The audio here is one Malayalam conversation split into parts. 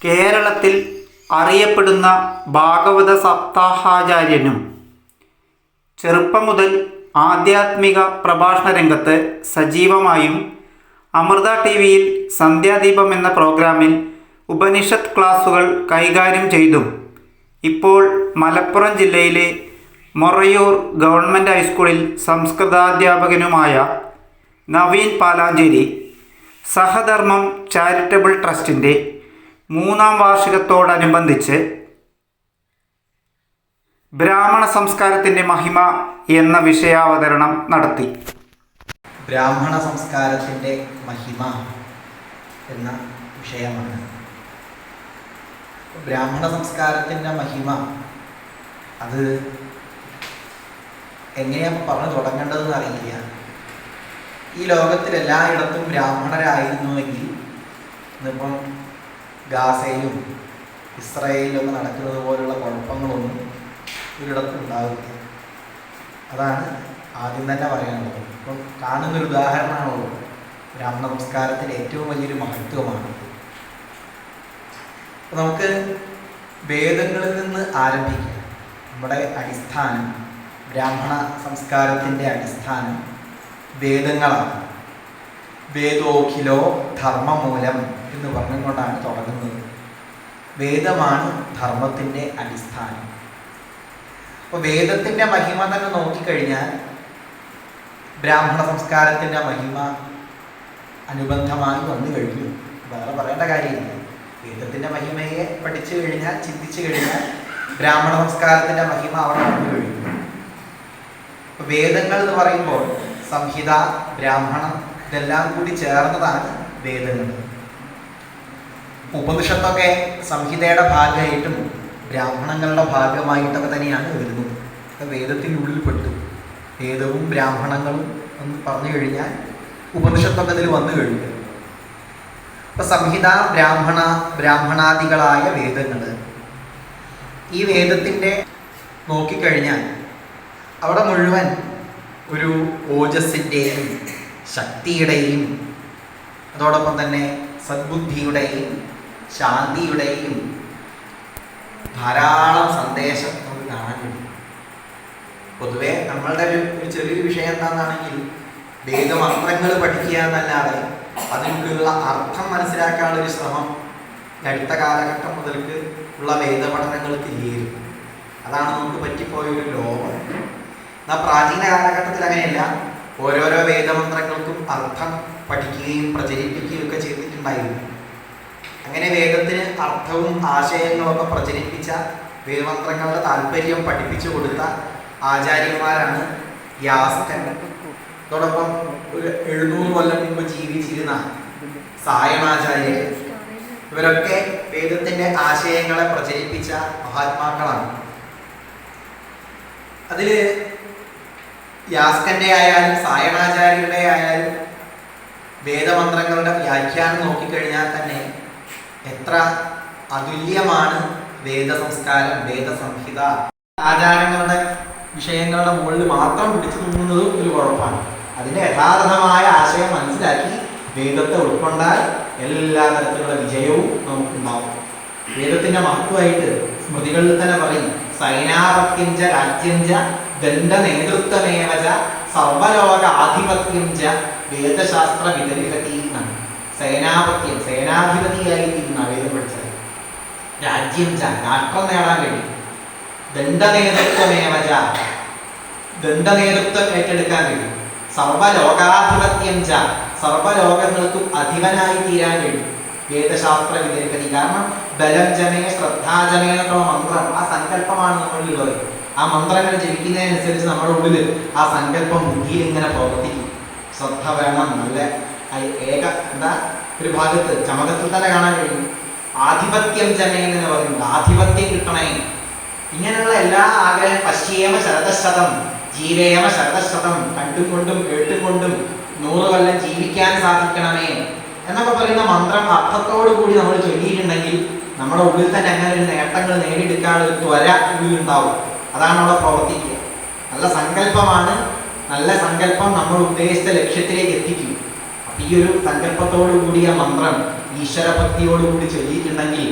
കേരളത്തിൽ അറിയപ്പെടുന്ന ഭാഗവത സപ്താഹാചാര്യനും ചെറുപ്പം മുതൽ ആധ്യാത്മിക പ്രഭാഷണ രംഗത്ത് സജീവമായും അമൃത ടി വിയിൽ സന്ധ്യാദീപം എന്ന പ്രോഗ്രാമിൽ ഉപനിഷത്ത് ക്ലാസുകൾ കൈകാര്യം ചെയ്തും ഇപ്പോൾ മലപ്പുറം ജില്ലയിലെ മൊറയൂർ ഗവൺമെന്റ് ഹൈസ്കൂളിൽ സംസ്കൃതാധ്യാപകനുമായ നവീൻ പാലാഞ്ചേരി സഹധർമ്മം ചാരിറ്റബിൾ ട്രസ്റ്റിന്റെ മൂന്നാം വാർഷികത്തോടനുബന്ധിച്ച് ബ്രാഹ്മണ സംസ്കാരത്തിന്റെ മഹിമ എന്ന വിഷയാവതരണം നടത്തി. ബ്രാഹ്മണ സംസ്കാരത്തിന്റെ മഹിമ എന്ന വിഷയമാണ്. ബ്രാഹ്മണ സംസ്കാരത്തിന്റെ മഹിമ അത് എങ്ങനെയാണ് പറഞ്ഞു തുടങ്ങേണ്ടതെന്ന് അറിയില്ല. ഈ ലോകത്തിൽ എല്ലായിടത്തും ബ്രാഹ്മണരായിരുന്നുവെങ്കിൽ ഇന്നിപ്പം ഗാസയിലും ഇസ്രയേലിലൊക്കെ നടക്കുന്നത് പോലുള്ള കുഴപ്പങ്ങളൊന്നും ഒരിടത്തും ഉണ്ടാവില്ല അതാണ് ആദ്യം തന്നെ പറയാനുള്ളത്. ഇപ്പം കാണുന്നൊരു ഉദാഹരണമാണല്ലോ ബ്രാഹ്മണ സംസ്കാരത്തിന്റെ ഏറ്റവും വലിയൊരു മഹത്വമാണ്. നമുക്ക് വേദങ്ങളിൽ നിന്ന് ആരംഭിക്കാം. നമ്മുടെ അടിസ്ഥാനം ബ്രാഹ്മണ സംസ്കാരത്തിന്റെ അടിസ്ഥാനം വേദങ്ങളാണ്. വേദോഖിലോ ധർമ്മമൂലം എന്ന് പറഞ്ഞുകൊണ്ടാണ് തുടങ്ങുന്നത്. വേദമാണ് ധർമ്മത്തിന്റെ അടിസ്ഥാനം. അപ്പോൾ വേദത്തിന്റെ മഹിമ തന്നെ നോക്കിക്കഴിഞ്ഞാൽ ബ്രാഹ്മണ സംസ്കാരത്തിന്റെ മഹിമ അനുബന്ധമായി വന്നു കഴിഞ്ഞു. വേറെ പറയേണ്ട കാര്യമില്ല. വേദത്തിന്റെ മഹിമയെ പഠിച്ചു കഴിഞ്ഞാൽ ചിന്തിച്ചു കഴിഞ്ഞാൽ ബ്രാഹ്മണ സംസ്കാരത്തിന്റെ മഹിമ അവിടെ വന്നു കഴിഞ്ഞു. വേദങ്ങൾ എന്ന് പറയുമ്പോൾ സംഹിത ബ്രാഹ്മണം ഇതെല്ലാം കൂടി ചേർന്നതാണ് വേദങ്ങൾ. ഉപനിഷത്തൊക്കെ സംഹിതയുടെ ഭാഗമായിട്ടും ബ്രാഹ്മണങ്ങളുടെ ഭാഗമായിട്ടൊക്കെ തന്നെയാണ് വരുന്നത്. വേദത്തിനുള്ളിൽ പെട്ടു വേദവും ബ്രാഹ്മണങ്ങളും എന്ന് പറഞ്ഞു കഴിഞ്ഞാൽ ഉപനിഷത്തൊക്കെ അതിൽ വന്നു കഴിഞ്ഞു. ഇപ്പൊ സംഹിത ബ്രാഹ്മണ ബ്രാഹ്മണാദികളായ വേദങ്ങൾ ഈ വേദത്തിന്റെ നോക്കിക്കഴിഞ്ഞാൽ അവിടെ മുഴുവൻ ഒരു ഓജസ്സിന്റെയും ശക്തിയുടെയും അതോടൊപ്പം തന്നെ സദ്ബുദ്ധിയുടെയും ശാന്തിയുടെയും ധാരാളം സന്ദേശം നമുക്ക് കാണാൻ കഴിയും. പൊതുവേ നമ്മളുടെ ഒരു ചെറിയൊരു വിഷയം എന്താണെന്നാണെങ്കിൽ വേദമന്ത്രങ്ങൾ പഠിക്കുക എന്നല്ലാതെ അതിനുള്ള അർത്ഥം മനസ്സിലാക്കാനുള്ള ഒരു ശ്രമം അടുത്ത കാലഘട്ടം മുതൽക്ക് ഉള്ള വേദപഠനങ്ങൾക്ക് ഇല്ലായിരുന്നു അതാണ് നമുക്ക് പറ്റിപ്പോയ ഒരു ലോകം. എന്നാൽ പ്രാചീന കാലഘട്ടത്തിൽ അങ്ങനെയല്ല ഓരോരോ വേദമന്ത്രങ്ങൾക്കും അർത്ഥം പഠിക്കുകയും പ്രചരിപ്പിക്കുകയും ഒക്കെ ചെയ്തിട്ടുണ്ടായിരുന്നു. അങ്ങനെ വേദത്തിന് അർത്ഥവും ആശയങ്ങളൊക്കെ പ്രചരിപ്പിച്ച വേദമന്ത്രങ്ങളുടെ താല്പര്യം പഠിപ്പിച്ചു കൊടുത്ത ആചാര്യന്മാരാണ് യാസ്കൻ അതോടൊപ്പം ഒരു എഴുന്നൂറ് കൊല്ലം മുമ്പ് ജീവിച്ചിരുന്ന സായണാചാര്യർ ഇവരൊക്കെ വേദത്തിന്റെ ആശയങ്ങളെ പ്രചരിപ്പിച്ച മഹാത്മാക്കളാണ്. അതിൽ യാസ്കന്റെ ആയാലും സായണാചാര്യരുടെ ആയാലും വേദമന്ത്രങ്ങളുടെ വ്യാഖ്യാനം നോക്കിക്കഴിഞ്ഞാൽ തന്നെ എത്ര അതുല്യമാണ് വേദസംസ്കാരം വേദസംഹിത? ആചാരങ്ങളുടെ വിഷയങ്ങളുടെ മുകളിൽ മാത്രം പിടിച്ചു നിന്നത് ഒരു കുഴപ്പമാണ്. അതിന്റെ യഥാർത്ഥമായ ആശയം മനസ്സിലാക്കി വേദത്തെ ഉൾക്കൊണ്ടാൽ എല്ലാ തരത്തിലുള്ള വിജയവും നമുക്കുണ്ടാവും. വേദത്തിന്റെ മഹത്വമായിട്ട് സ്മൃതികളിൽ തന്നെ പറയും സൈനാപത്യഞ്ച രാജ്യഞ്ച ദണ്ഡ നേതൃത്വമേവച സർവലോക ആധിപത്യഞ്ച വേദശാസ്ത്ര എന്നാണ് സേനാപത്യം സേനാധിപതിയായി തീരുന്ന വേദം പഠിച്ചത് രാജ്യം ച രാഷ്ട്രം നേടാൻ കഴിയും. ദണ്ഡനേതൃത്വമേവച ദണ്ഡനേതൃത്വം ഏറ്റെടുക്കാൻ വേണ്ടി സർവലോകാധിപത്യം ച. സർവലോകങ്ങൾക്കും അധിപനായി തീരാൻ വേണ്ടി വേദശാസ്ത്ര വിദഗ്ധതി കാരണം ബലം ജമേ ശ്രദ്ധാജമേ മന്ത്രം. ആ സങ്കല്പമാണ് നമ്മളിലുള്ളത് ആ മന്ത്രങ്ങൾ ജപിക്കുന്നതിനനുസരിച്ച് നമ്മുടെ ഉള്ളിൽ ആ സങ്കല്പം ബുദ്ധിയിൽ ഇങ്ങനെ പ്രവർത്തിക്കും. ശ്രദ്ധ വേണം നല്ല ഏക എന്താ ഒരു ഭാഗത്ത് ചമകത്തിൽ തന്നെ കാണാൻ കഴിയും. ആധിപത്യം ജനയിൽ എന്ന് പറയുന്നത് ആധിപത്യം കിട്ടണേ. ഇങ്ങനെയുള്ള എല്ലാ ആഗ്രഹം പശ്യേമ ശരതശതം ജീവേമ ശരതശതം കണ്ടുകൊണ്ടും കേട്ടുകൊണ്ടും കേട്ടും കൊണ്ടും നൂറ് കൊല്ലം ജീവിക്കാൻ സാധിക്കണമേ എന്നൊക്കെ പറയുന്ന മന്ത്രം അർത്ഥത്തോടു കൂടി നമ്മൾ ചൊല്ലിയിട്ടുണ്ടെങ്കിൽ നമ്മുടെ ഉള്ളിൽ തന്നെ അങ്ങനെ ഒരു നേട്ടങ്ങൾ നേടിയെടുക്കാനുള്ള ഒരു ത്വര ഉള്ളിലുണ്ടാവും അതാണ് അവിടെ പ്രവർത്തിക്കുക. നല്ല സങ്കല്പമാണ്. നല്ല സങ്കല്പം നമ്മൾ ഉദ്ദേശിച്ച ലക്ഷ്യത്തിലേക്ക് എത്തിക്കും. ഈ ഒരു സങ്കല്പത്തോടുകൂടിയ മന്ത്രം ഈശ്വരഭക്തിയോടുകൂടി ചൊല്ലിയിട്ടുണ്ടെങ്കിൽ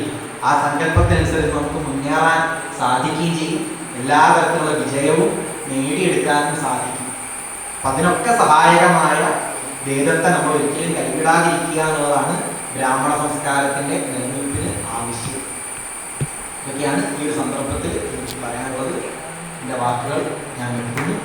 ആ സങ്കല്പത്തിനനുസരിച്ച് നമുക്ക് മുന്നേറാൻ സാധിക്കുകയും ചെയ്യും. എല്ലാ തരത്തിലുള്ള വിജയവും നേടിയെടുക്കാനും സാധിക്കും. അപ്പം അതിനൊക്കെ സഹായകമായ വേദത്തെ നമ്മൾ ഒരിക്കലും കൈവിടാതിരിക്കുക എന്നുള്ളതാണ് ബ്രാഹ്മണ സംസ്കാരത്തിന്റെ നിലനിൽപ്പിന് ആവശ്യം. ഇതൊക്കെയാണ് ഈ ഒരു സന്ദർഭത്തിൽ എനിക്ക് പറയാനുള്ളത്. എന്റെ വാക്കുകൾ ഞാൻ എടുക്കുന്നു